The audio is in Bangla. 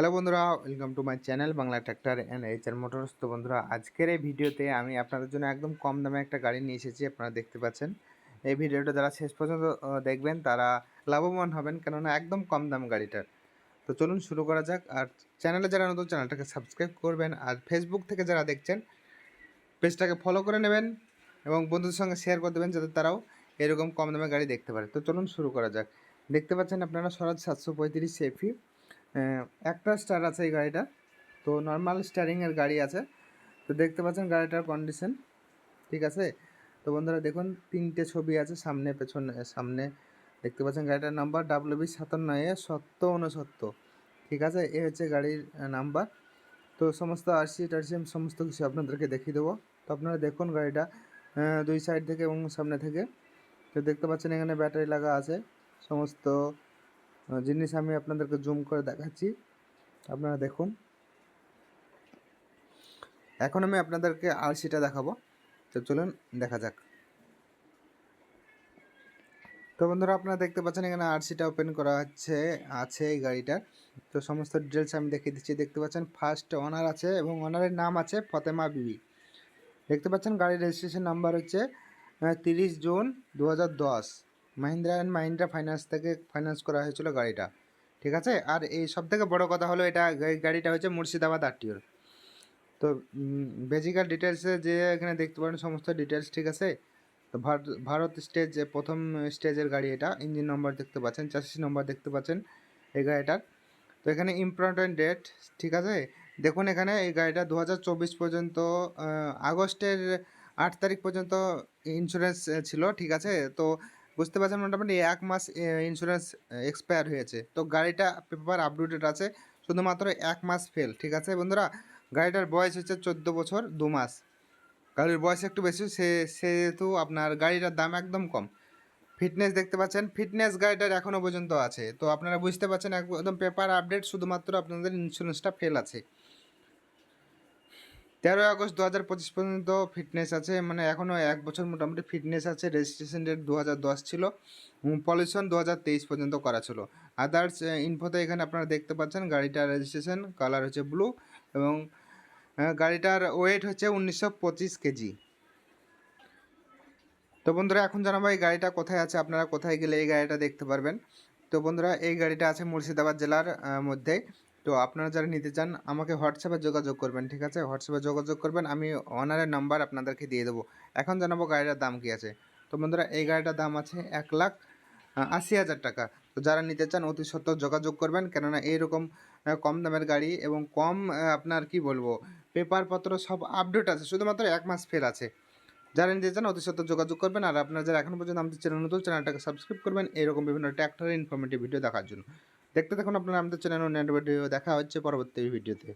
হ্যালো বন্ধুরা welcome to my channel Bangla tractor and HR motors তো বন্ধুরা, আজকের এই ভিডিওতে আমি আপনাদের জন্য একদম কম দামে একটা গাড়ি নিয়ে এসেছি, আপনারা দেখতে পাচ্ছেন। এই ভিডিওটা যারা শেষ পর্যন্ত দেখবেন, তারা লাভবান হবেন, কেননা একদম কম দাম গাড়িটার। তো চলুন শুরু করা যাক, আর চ্যানেলে যারা নতুন চ্যানেলটাকে সাবস্ক্রাইব করবেন, আর ফেসবুক থেকে যারা দেখছেন পেজটাকে ফলো করে নেবেন, এবং বন্ধুদের সঙ্গে শেয়ার করে দেবেন, যাতে তারাও এরকম কম দামে গাড়ি দেখতে পারে। তো চলুন শুরু করা যাক। দেখতে পাচ্ছেন, আপনারা স্বরাজ সাতশো পঁয়ত্রিশ সেফি একটা স্টার আছে এই গাড়িটা। তো নর্মাল স্টারিংয়ের গাড়ি আছে। তো দেখতে পাচ্ছেন গাড়িটার কন্ডিশন ঠিক আছে? তো বন্ধুরা দেখুন, তিনটে ছবি আছে, সামনে, পেছনে সামনে। দেখতে পাচ্ছেন গাড়িটার নাম্বার ডাব্লিউ বি সাতান্ন এ সত্য উনসত্তর ঠিক আছে? এ হচ্ছে গাড়ির নাম্বার তো সমস্ত আরসি টারসিএম সমস্ত কিছু আপনাদেরকে দেখিয়ে দেবো। তো আপনারা দেখুন গাড়িটা দুই সাইড থেকে এবং সামনে থেকে। তো দেখতে পাচ্ছেন এখানে ব্যাটারি লাগা আছে। সমস্ত জিনিস আমি আপনাদেরকে জুম করে দেখাচ্ছি। আপনারা দেখুন। এখন আমি আপনাদেরকে আরসিটা দেখাবো। তো চলুন, দেখা যাক। তো বন্ধুরা, আপনারা দেখতে পাচ্ছেন এখানে আরসিটা ওপেন করা হচ্ছে, আছে এই গাড়িটার তো সমস্ত ডিটেলস আমি দেখিয়ে দিচ্ছি। দেখতে পাচ্ছেন ফার্স্ট ওনার আছে এবং ওনারের নাম আছে ফতেমা বিবি। দেখতে পাচ্ছেন, গাড়ির রেজিস্ট্রেশন নাম্বার হচ্ছে তিরিশ জুন দু হাজার দশ। মাহিন্দ্রা অ্যান্ড মাহিন্দ্রা ফাইন্যান্স থেকে ফাইন্যান্স করা হয়েছিল গাড়িটা, ঠিক আছে? আর এই সব থেকে বড়ো কথা হলো এটা গাড়িটা হচ্ছে মুর্শিদাবাদ আরটিওর। তো বেসিক্যাল ডিটেলসে যে এখানে দেখতে পারেন সমস্ত ডিটেলস ঠিক আছে? তো ভারত স্টেজ প্রথম স্টেজের গাড়ি এটা ইঞ্জিন নম্বর দেখতে পাচ্ছেন চাষি নম্বর দেখতে পাচ্ছেন এই গাড়িটার। তো এখানে ইম্পর্টেন্ট ডেট ঠিক আছে? দেখুন এখানে এই গাড়িটা দু হাজার চব্বিশ পর্যন্ত আগস্টের আট তারিখ পর্যন্ত ইন্স্যুরেন্স ছিল, ঠিক আছে? তো বুঝতে পারছেন, মোটামুটি এক মাস ইন্স্যুরেন্স এক্সপায়ার হয়েছে। তো গাড়িটা পেপার আপডেটেড আছে, শুধুমাত্র এক মাস ফেল ঠিক আছে বন্ধুরা? গাড়িটার বয়স হচ্ছে চোদ্দ বছর, দু মাস। গাড়ির বয়স একটু বেশি, সে, সেহেতু আপনার গাড়িটার দাম একদম কম। ফিটনেস দেখতে পাচ্ছেন ফিটনেস গাড়িটার এখনও পর্যন্ত আছে। তো আপনারা বুঝতে পারছেন, একদম পেপার আপডেট শুধুমাত্র আপনাদের ইন্স্যুরেন্সটা ফেল আছে। তেরোই আগস্ট দু হাজার পঁচিশ পর্যন্ত ফিটনেস আছে। মানে এখনও এক বছর মোটামুটি ফিটনেস আছে। রেজিস্ট্রেশন ডেট দু হাজার দশ ছিল। পলিউশন দু হাজার তেইশ পর্যন্ত করা ছিল। আদার্স ইনফোতে এখানে আপনারা দেখতে পাচ্ছেন গাড়িটার রেজিস্ট্রেশন কালার হচ্ছে ব্লু এবং গাড়িটার ওয়েট হচ্ছে উনিশশো পঁচিশ কেজি। তো বন্ধুরা এখন জানাব এই গাড়িটা কোথায় আছে। আপনারা কোথায় গেলে এই গাড়িটা দেখতে পারবেন। তো বন্ধুরা এই গাড়িটা আছে মুর্শিদাবাদ জেলার আহ, মধ্যেই তো আপনারা যারা নিতে চান, আমাকে হোয়াটসঅ্যাপে যোগাযোগ করবেন, ঠিক আছে? হোয়াটসঅ্যাপে যোগাযোগ করবেন, আমি অনারের নাম্বার আপনাদেরকে দিয়ে দেবো। এখন জানাব গাড়িটার দাম কী আছে। তো বন্ধুরা, এই গাড়িটার দাম আছে এক লাখ আশি হাজার টাকা। তো যারা নিতে চান, অতি সত্ত্বর যোগাযোগ করবেন, কেননা এইরকম কম দামের গাড়ি এবং কম আপনার কি বলব, পেপারপত্র সব আপডেট আছে, শুধুমাত্র এক মাস ফের আছে। যারা নিতে চান, অতি সত্ত্বর যোগাযোগ করবেন, আর আপনারা যারা এখন পর্যন্ত আমাদের চ্যানেল নতুন চ্যানেলটাকে সাবস্ক্রাইব করবেন এরকম বিভিন্ন ট্র্যাক্টরের ইনফরমেটিভ ভিডিও দেখার জন্য। দেখতে থাকুন আপনারা আমাদের চ্যানেল ভিডিও দেখা হচ্ছে পরবর্তী ভিডিওতে